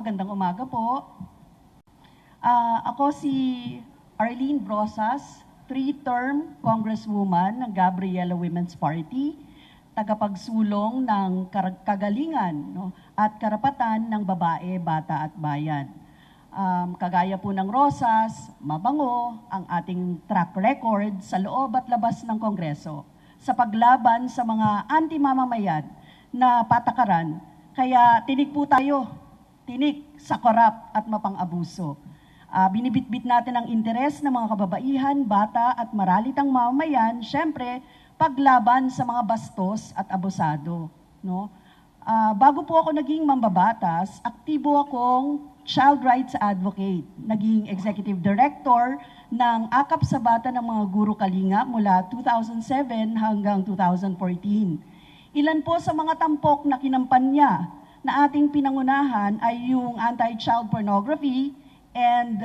magandang umaga po. Ah, ako si Arlene Brosas, three-term congresswoman ng Gabriela Women's Party, tagapagsulong ng kagalingan no, at karapatan ng babae, bata at bayan. Um, kagaya po ng Rosas, mabango ang ating track record sa loob at labas ng Kongreso sa paglaban sa mga anti-mamamayan na patakaran. Kaya tinig po tayo, tinig sa korap at mapang-abuso. Ah, binibitbit natin ang interes ng mga kababaihan, bata at maralitang mamamayan, syempre, paglaban sa mga bastos at abusado. No? Ah, bago po ako naging mambabatas, aktibo akong child rights advocate. Naging executive director ng Akap sa Bata ng mga Guro Kalinga mula 2007 hanggang 2014. Ilan po sa mga tampok na kinampanya na ating pinangunahan ay yung anti-child pornography and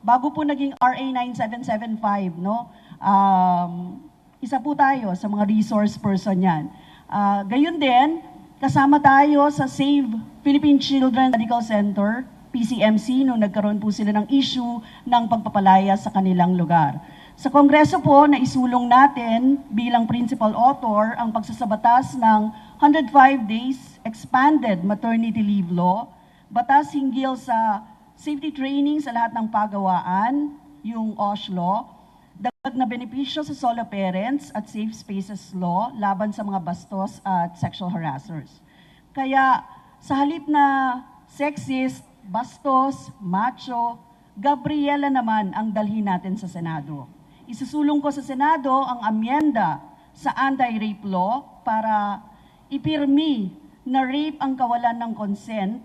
bago po naging RA 9775, no? Um, isa po tayo sa mga resource person yan. Ah, gayon din, kasama tayo sa Save Philippine Children Medical Center, PCMC, nung nagkaroon po sila ng issue ng pagpapalaya sa kanilang lugar. Sa Kongreso po, naisulong natin bilang principal author ang pagsasabatas ng 105 days expanded maternity leave law, batas hinggil sa safety training sa lahat ng pagawaan, yung OSH law, dagdag na benepisyo sa solo parents at safe spaces law laban sa mga bastos at sexual harassers. Kaya sa halip na sexist, bastos, macho, Gabriela naman ang dalhin natin sa Senado. Isusulong ko sa Senado ang amyenda sa anti-rape law para ipirmi na rape ang kawalan ng consent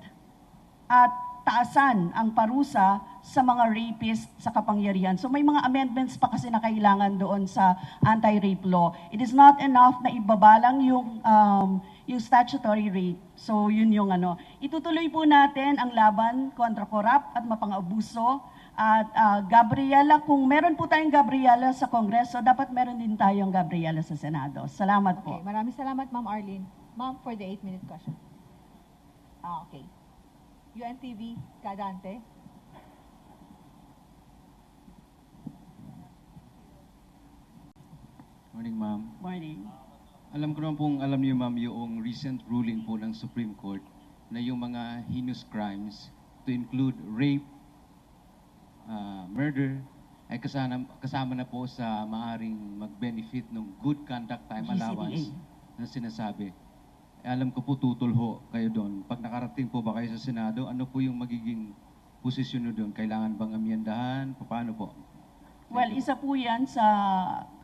at taasan ang parusa sa mga rapist sa kapangyarihan. So may mga amendments pa kasi na kailangan doon sa anti-rape law. It is not enough na ibabalang yung um, yung statutory rape. So yun yung ano. Itutuloy po natin ang laban kontra korap at mapang-abuso. At ah, Gabriela, kung meron po tayong Gabriela sa Kongreso, dapat meron din tayong Gabriela sa Senado. Salamat po. Okay, maraming salamat, Ma'am Arlene. Ma'am, for the 8-minute question. Ah, okay. UNTV, Kadante. Morning, ma'am. Morning. Alam ko naman pong alam niyo, ma'am, yung recent ruling po ng Supreme Court na yung mga heinous crimes to include rape, ah, murder, ay kasama, kasama na po sa maaring mag-benefit ng good conduct time allowance na sinasabi. Eh, alam ko po tutulho kayo doon. Pag nakarating po ba kayo sa Senado, ano po yung magiging posisyon nyo doon? Kailangan bang amyendahan? Paano po? Well, isa po yan sa,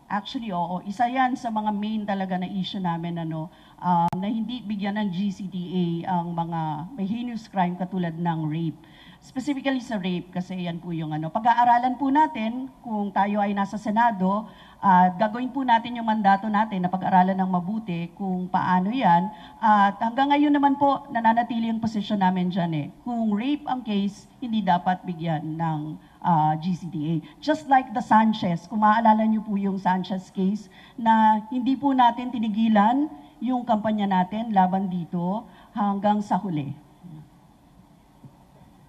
actually oo, isa yan sa mga main talaga na issue namin ano, um, na hindi bigyan ng GCDA ang mga may heinous crime katulad ng rape. Specifically sa rape kasi yan po yung ano. Pag-aaralan po natin kung tayo ay nasa Senado, at gagawin po natin yung mandato natin na pag-aralan ng mabuti kung paano yan. At hanggang ngayon naman po, nananatili yung posisyon namin dyan eh. Kung rape ang case, hindi dapat bigyan ng ah, GCDA. Just like the Sanchez, kung maaalala niyo po yung Sanchez case, na hindi po natin tinigilan yung kampanya natin laban dito hanggang sa huli.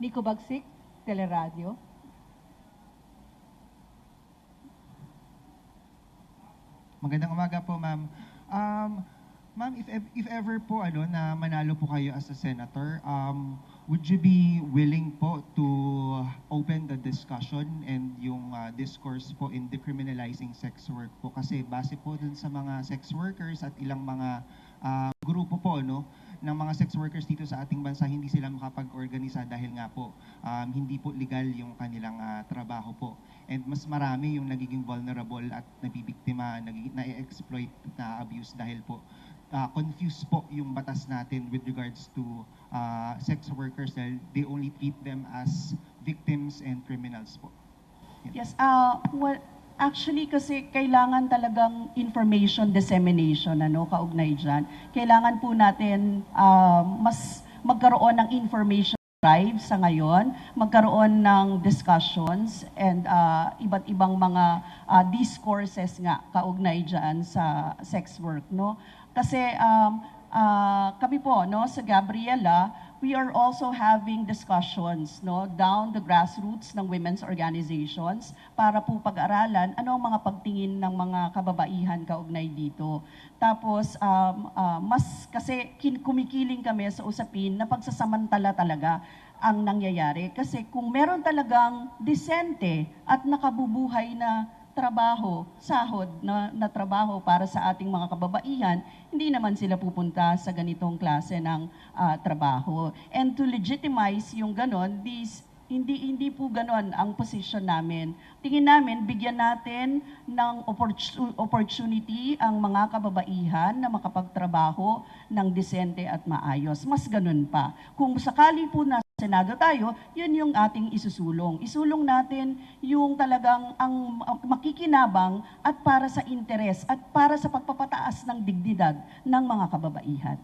Nico Bagsik, Teleradio. Magandang umaga po, ma'am. Um, ma'am, if, if ever po ano, na manalo po kayo as a senator, um, would you be willing po to open the discussion and yung uh, discourse po in decriminalizing sex work po? Kasi base po dun sa mga sex workers at ilang mga uh, grupo po, no, ng mga sex workers dito sa ating bansa, hindi sila makapag-organisa dahil nga po um, hindi po legal yung kanilang ah, trabaho po. And mas marami yung nagiging vulnerable at nabibiktima, nagiging na-exploit, na-abuse dahil po ah, confused po yung batas natin with regards to ah, sex workers dahil they only treat them as victims and criminals po. Yes, uh, well, actually kasi kailangan talagang information dissemination, ano, kaugnay dyan. Kailangan po natin uh, mas magkaroon ng information drive sa ngayon, magkaroon ng discussions and uh, iba't ibang mga uh, discourses nga kaugnay dyan sa sex work, no? Kasi um, ah, kami po, no, sa Gabriela, we are also having discussions no, down the grassroots ng women's organizations para po pag-aralan ano ang mga pagtingin ng mga kababaihan kaugnay dito. Tapos, um, ah, mas kasi kumikiling kami sa usapin na pagsasamantala talaga ang nangyayari. Kasi kung meron talagang disente at nakabubuhay na trabaho, sahod na, na trabaho para sa ating mga kababaihan, hindi naman sila pupunta sa ganitong klase ng ah, trabaho. And to legitimize yung ganon, these hindi hindi po ganon ang position namin. Tingin namin bigyan natin ng opportu- opportunity ang mga kababaihan na makapagtrabaho ng disente at maayos. Mas ganon pa. Kung sakali po na Senado tayo, yun yung ating isusulong. Isulong natin yung talagang ang, ang makikinabang at para sa interes at para sa pagpapataas ng dignidad ng mga kababaihan.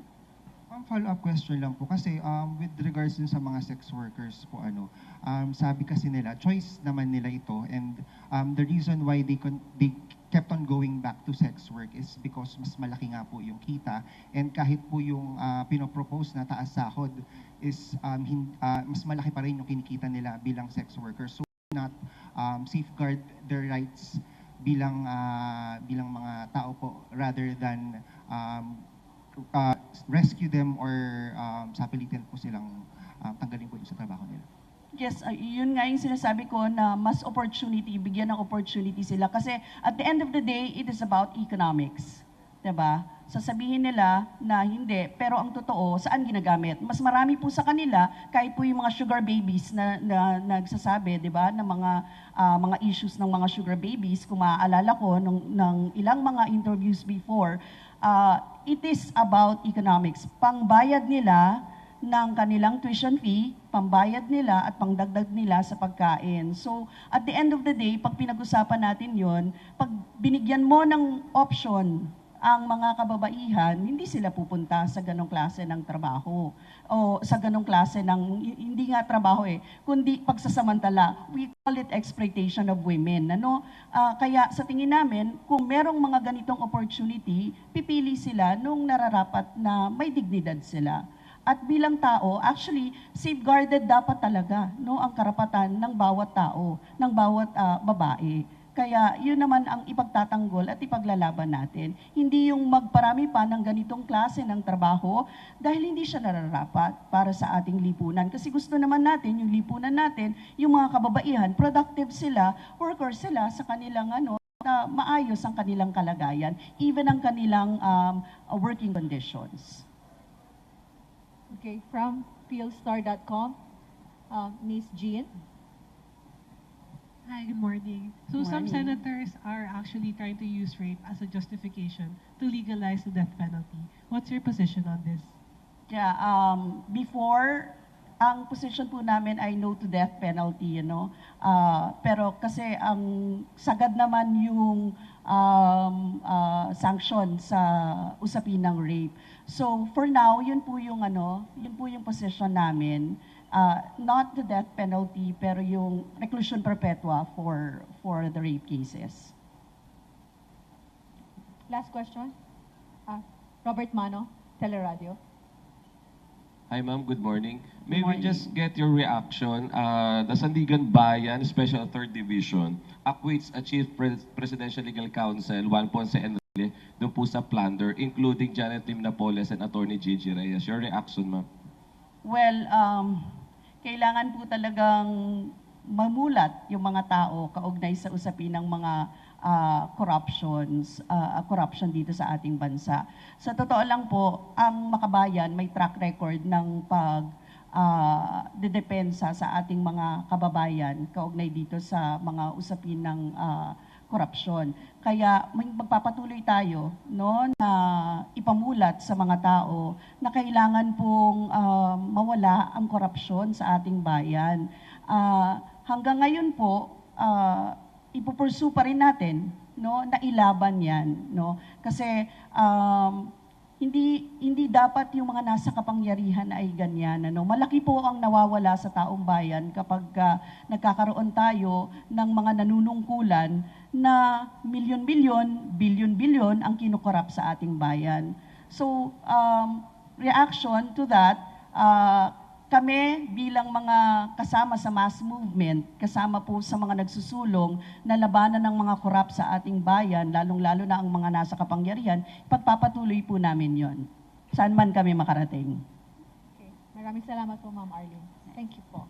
Ma'am, follow-up question lang po. Kasi um, with regards sa mga sex workers po, ano, um, sabi kasi nila, choice naman nila ito. And um, the reason why they, con- they kept on going back to sex work is because mas malaki nga po yung kita. And kahit po yung uh, pinopropose na taas sahod is um, hin- uh, mas malaki pa rin yung kinikita nila bilang sex workers. So not um, safeguard their rights bilang uh, bilang mga tao po rather than um, uh, rescue them or um, sapilitin po silang um, tanggalin po sa trabaho nila. Yes, uh, yun nga yung sinasabi ko na mas opportunity, bigyan ng opportunity sila. Kasi at the end of the day, it is about economics. ba? Sasabihin nila na hindi, pero ang totoo, saan ginagamit? Mas marami po sa kanila, kahit po yung mga sugar babies na, na nagsasabi, 'di ba, ng mga ah, mga issues ng mga sugar babies, kung maaalala ko nung, ng ilang mga interviews before, ah, it is about economics. Pangbayad nila ng kanilang tuition fee, pambayad nila at pangdagdag nila sa pagkain. So, at the end of the day, pag pinag-usapan natin yon, pag binigyan mo ng option ang mga kababaihan, hindi sila pupunta sa ganong klase ng trabaho o sa ganong klase ng, hindi nga trabaho eh, kundi pagsasamantala. We call it exploitation of women. Ano? Ah, kaya sa tingin namin, kung merong mga ganitong opportunity, pipili sila nung nararapat na may dignidad sila. At bilang tao, actually, safeguarded dapat talaga no, ang karapatan ng bawat tao, ng bawat ah, babae. Kaya yun naman ang ipagtatanggol at ipaglalaban natin. Hindi yung magparami pa ng ganitong klase ng trabaho dahil hindi siya nararapat para sa ating lipunan. Kasi gusto naman natin, yung lipunan natin, yung mga kababaihan, productive sila, workers sila sa kanilang ano, na maayos ang kanilang kalagayan, even ang kanilang um, working conditions. Okay, from philstar.com, um, Ms. Jean. Hi, good morning. So some morning. senators are actually trying to use rape as a justification to legalize the death penalty. What's your position on this? Yeah, um, before, ang position po namin ay no to death penalty, you know. Ah, pero kasi ang sagad naman yung um, ah, sanction sa usapin ng rape. So for now, yun po yung ano, yun po yung position namin. Ah, not the death penalty, pero yung reclusion perpetua for for the rape cases. Last question. Uh, Robert Mano, Teleradio. Hi ma'am, good morning. May Good we morning. just get your reaction? Uh, the Sandigan Bayan Special 3rd Division acquits a Chief Pres- Presidential Legal Counsel, Juan Ponce Enrile, doon po sa plunder, including Janet Lim Napoles and Attorney Gigi Reyes. Your reaction, ma'am? Well, um, kailangan po talagang mamulat yung mga tao kaugnay sa usapin ng mga ah, corruptions, ah, corruption dito sa ating bansa. Sa totoo lang po, ang makabayan may track record ng pag ah, dedepensa sa ating mga kababayan kaugnay dito sa mga usapin ng ah, korupsyon. Kaya magpapatuloy tayo no na ipamulat sa mga tao na kailangan pong ah, mawala ang korupsyon sa ating bayan. Ah, hanggang ngayon po uh, ipupursue pa rin natin no na ilaban 'yan no kasi um, hindi hindi dapat yung mga nasa kapangyarihan ay ganyan ano. Malaki po ang nawawala sa taong bayan kapag ah, nagkakaroon tayo ng mga nanunungkulan na milyon-milyon bilyon-bilyon ang kinukorap sa ating bayan. So um, reaction to that uh, kami bilang mga kasama sa mass movement, kasama po sa mga nagsusulong na labanan ng mga korap sa ating bayan, lalong-lalo na ang mga nasa kapangyarihan, pagpapatuloy po namin yon. Saan man kami makarating. Okay. Maraming salamat po, Ma'am Arlene. Thank you po.